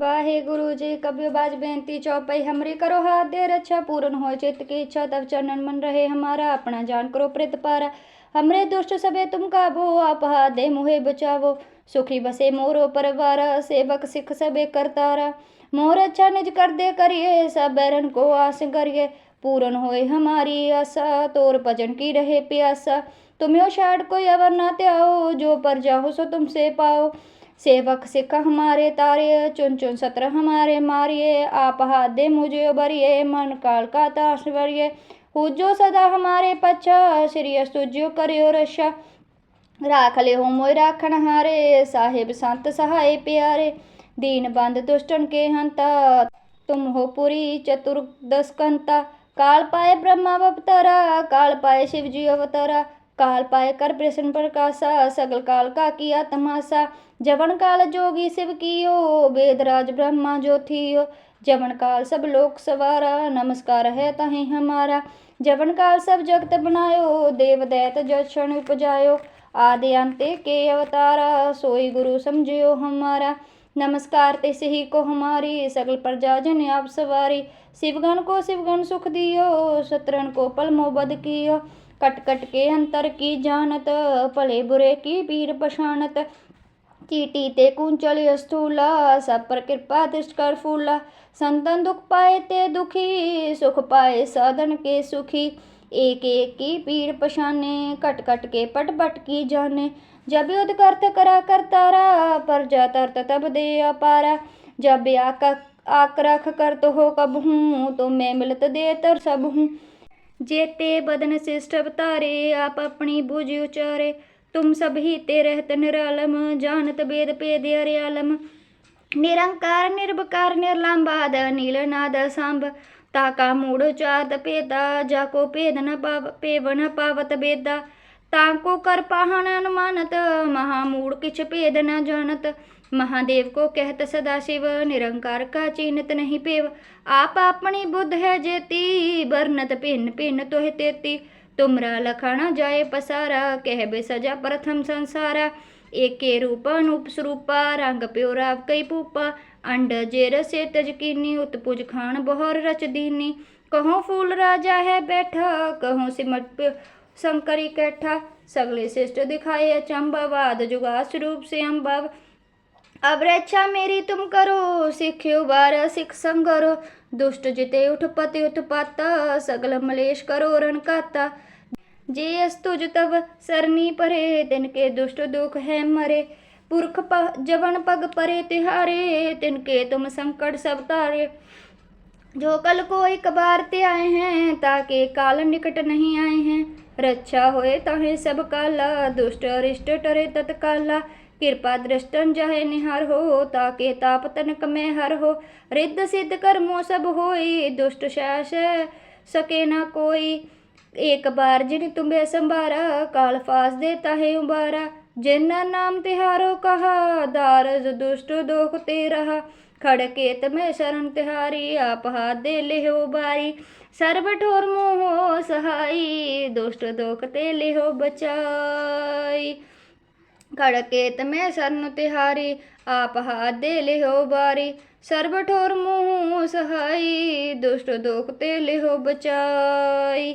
वाहे गुरु जी कबियो बाज बेनती, चौपाई हमरी करो हाथ दे, रक्षा पूर्ण हो चित्त की इच्छा तब चरण मन रहे हमारा, अपना जान करो प्रित पारा। हमरे दुष्ट सबे तुम काबो आप दे, मुहे बचावो। सुखी बसे मोरो परवारा, सेवक सिख सबे करतारा मोर अच्छा निज कर दे करिए, सब बैरन को आस करिए। पूर्ण होए हमारी आशा, तोर भजन की रहे प्यासा। तुम्हें शाट कोई अवर ना त्याओ, जो पर जाओ सो तुमसे पाओ। सेवक सिख हमारे तारे चुन चुन सत्र हमारे मारिए आप हाथ दे मुझे उबरिए मन काल का ताश वरिए पूजो सदा हमारे पच्छा श्री सुजो करियो रक्षा राख ले हो मोय राखण हारे साहिब संत सहाय प्यारे दीन बंद दुष्टन के हंता तुम हो पुरी चतुर्दश कंता काल पाए ब्रह्मा अवतारा काल पाए शिव जी अवतारा काल पाए कर प्रश्न प्रकाशा सगल काल का किया तमाशा। जवन काल जोगी शिव कियो वेदराज ब्रह्मा जो थियो। जवन काल सब लोक सवारा, नमस्कार है तहीं हमारा। जवन काल सब जगत बनायो, देव दैत जक्षण उपजायो। आदि अंते के अवतारा, सोई गुरु समझियो हमारा। नमस्कार ते ही को हमारी, सगल प्रजा जन आप सवारी। शिवगण को शिवगण सुख दियो शत्रुन को पल मोबद कियो। कट कट के अंतर की जानत भले बुरे की पीर पछानत चीटी ते कुंचल स्थूला, सब पर कृपा दृष्ट कर फूला। संतन दुख पाए ते दुखी, सुख पाए साधन के सुखी। एक एक की पीर पछाने कट कट के पट पट की जाने। जब युद्ध करत करा कर तारा, पर जा तरत तब दे अपारा। जब आक आक रख कर तो हो कब हूँ तो मैं मिलत दे तर सब हूँ। जेते बदन शिष्ट अवतारे आप अपनी बुझ उचारे तुम सब ही ते रहत निरालम जानत वेद पेद अर्यालम निरंकार निर्भकार निर्लंबाद नीलनाद सांब ताका मूढ़ चाद पेदा जाको पेद न पाव पेव न पावत बेदा ताको कर पाहन अनुमानत, महामूढ़ किछ पेद न जानत। महादेव को कहत, सदा शिव, निरंकार का चिन्हत नहीं पेव। आप अपनी बुद्ध है जेती, बरनत भिन्न भिन्न तोह तेती। तुमरा लखण जाए पसारा कह बे सजा प्रथम संसारा। एके रूप अनूप स्वरूपा रंग प्योरा कई भूपा अंड जेर से तजकीनी उत्पुज खान बहर रच दीनी। कहो फूल राजा है बैठा, कहो सिमट शंकरी कैठा सगले श्रेष्ठ दिखाए अचंबावाद जुगा स्वरूप से अम्बाव अब रक्षा मेरी तुम करो सिख्यो बार सिख संगरो। दुष्ट जिते उठ पति उत्पाता सगल मलेश करो रण काता। जे अस्तुज तब सरनी परे तिनके दुष्ट दुख है मरे। पुरख प, जवन पग परे तिहारे तिनके तुम संकट सब तारे। जो कल को एक बार ते आए हैं ताके काल निकट नहीं आए हैं। रक्षा होए तहे सब काला दुष्ट अरिष्ट टरे तत्काला कृपा दृष्टन जहे निहार हो ताके ताप तनक में हर हो रिद्ध सिद्ध कर्मो सब होई दुष्ट शास सके न कोई एक बार जिन तुम्हें संभारा काल फास देता है उबारा जिन नाम तिहारो कहा दारज दुष्ट दोख ते रहा खड़केत में शरण तिहारी आप हाथ दे ले हो बारी सर्व ठोर मोह सहाई दुष्ट दोख ते ले हो बचाई खड़केत में शरण तिहारी आप हाथ दे ले हो बारी सर्व ठोर मोह सहाई दुष्ट दोख ते ले हो बचाई